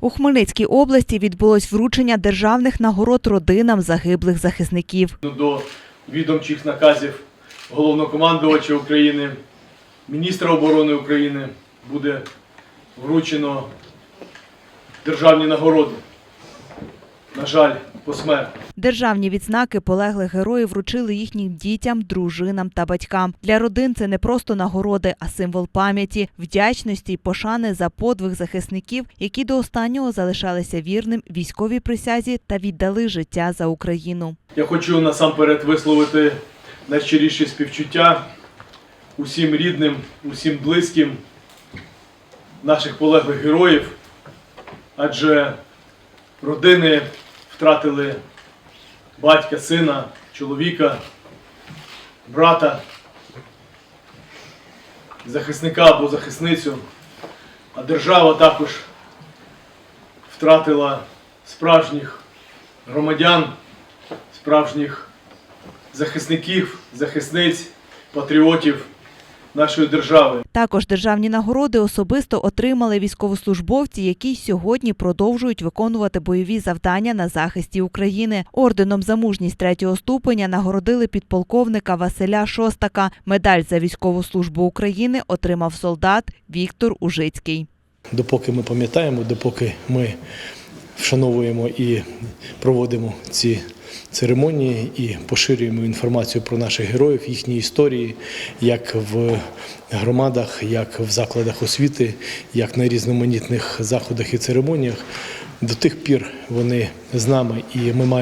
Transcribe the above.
У Хмельницькій області відбулось вручення державних нагород родинам загиблих захисників. до відомчих наказів головнокомандувача України, міністра оборони України буде вручено державні нагороди. На жаль, посмертно. Державні відзнаки полеглих героїв вручили їхнім дітям, дружинам та батькам. Для родин це не просто нагороди, а символ пам'яті, вдячності й пошани за подвиг захисників, які до останнього залишалися вірним військовій присязі та віддали життя за Україну. Я хочу насамперед висловити найщиріші співчуття усім рідним, усім близьким наших полеглих героїв, адже родини втратили батька, сина, чоловіка, брата, захисника або захисницю, а держава також втратила справжніх громадян справжніх захисників, захисниць, патріотів нашої держави. Також державні нагороди особисто отримали військовослужбовці, які сьогодні продовжують виконувати бойові завдання на захисті України. Орденом за мужність третього ступеня нагородили підполковника Василя Шостака. Медаль за військову службу України отримав солдат Віктор Ужицький. Допоки ми пам'ятаємо, допоки ми вшановуємо і проводимо ці церемонії і поширюємо інформацію про наших героїв, їхні історії, як в громадах, як в закладах освіти, як на різноманітних заходах і церемоніях. До тих пір вони з нами, і ми маємо